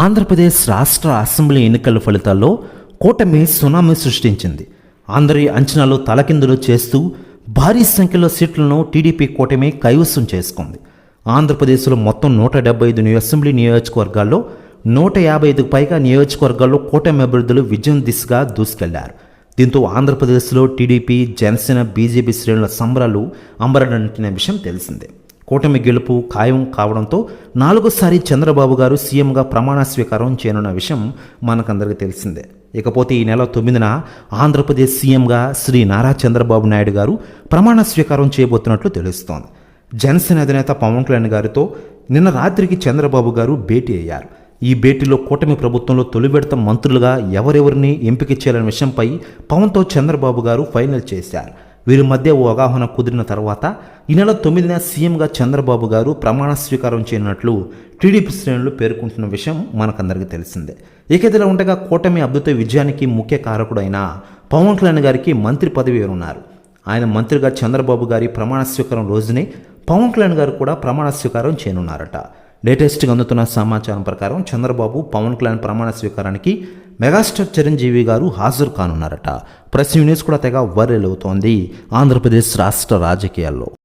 ఆంధ్రప్రదేశ్ రాష్ట్ర అసెంబ్లీ ఎన్నికల ఫలితాల్లో కూటమి సునామీ సృష్టించింది. అందరి అంచనాలు తలకిందులు చేస్తూ భారీ సంఖ్యలో సీట్లను టీడీపీ కూటమి కైవసం చేసుకుంది. ఆంధ్రప్రదేశ్లో మొత్తం నూట డెబ్బై ఐదు అసెంబ్లీ నియోజకవర్గాల్లో నూట యాభై ఐదుకు పైగా నియోజకవర్గాల్లో కూటమి అభ్యర్థులు విజయం దిశగా దూసుకెళ్ళారు. దీంతో ఆంధ్రప్రదేశ్లో టీడీపీ జనసేన బీజేపీ శ్రేణుల సంబరాలు అంబరడంటిన విషయం తెలిసిందే. కూటమి గెలుపు ఖాయం కావడంతో నాలుగోసారి చంద్రబాబు గారు సీఎంగా ప్రమాణ స్వీకారం చేయనున్న విషయం మనకందరికీ తెలిసిందే. ఇకపోతే ఈ నెల తొమ్మిదిన ఆంధ్రప్రదేశ్ సీఎంగా శ్రీ నారా చంద్రబాబు నాయుడు గారు ప్రమాణ స్వీకారం చేయబోతున్నట్లు తెలుస్తోంది. జనసేన అధినేత పవన్ కళ్యాణ్ గారితో నిన్న రాత్రికి చంద్రబాబు గారు భేటీ అయ్యారు. ఈ భేటీలో కూటమి ప్రభుత్వంలో తొలి విడత మంత్రులుగా ఎవరెవరిని ఎంపిక చేయాలనే విషయంపై పవన్తో చంద్రబాబు గారు ఫైనల్ చేశారు. వీరి మధ్య ఓ అవగాహన కుదిరిన తర్వాత ఈ నెల తొమ్మిదిన సీఎంగా చంద్రబాబు గారు ప్రమాణ స్వీకారం చేయనున్నట్లు టీడీపీ శ్రేణులు పేర్కొంటున్న విషయం మనకందరికీ తెలిసిందే. ఇక ఉండగా కూటమి అద్భుత విజయానికి ముఖ్య కారకుడైన పవన్ కళ్యాణ్ గారికి మంత్రి పదవి ఉన్నారు ఆయన మంత్రిగా చంద్రబాబు గారి ప్రమాణ స్వీకారం రోజునే పవన్ కళ్యాణ్ గారు కూడా ప్రమాణ స్వీకారం చేయనున్నారట. లేటెస్ట్గా అందుతున్న సమాచారం ప్రకారం చంద్రబాబు పవన్ కళ్యాణ్ ప్రమాణ స్వీకారానికి మెగాస్టార్ చిరంజీవి గారు హాజరు కానున్నారట. ప్రెస్ న్యూస్ కూడా తెగ వర్రెలవుతోంది అవుతోంది. ఆంధ్రప్రదేశ్ రాష్ట్ర రాజకీయాల్లో.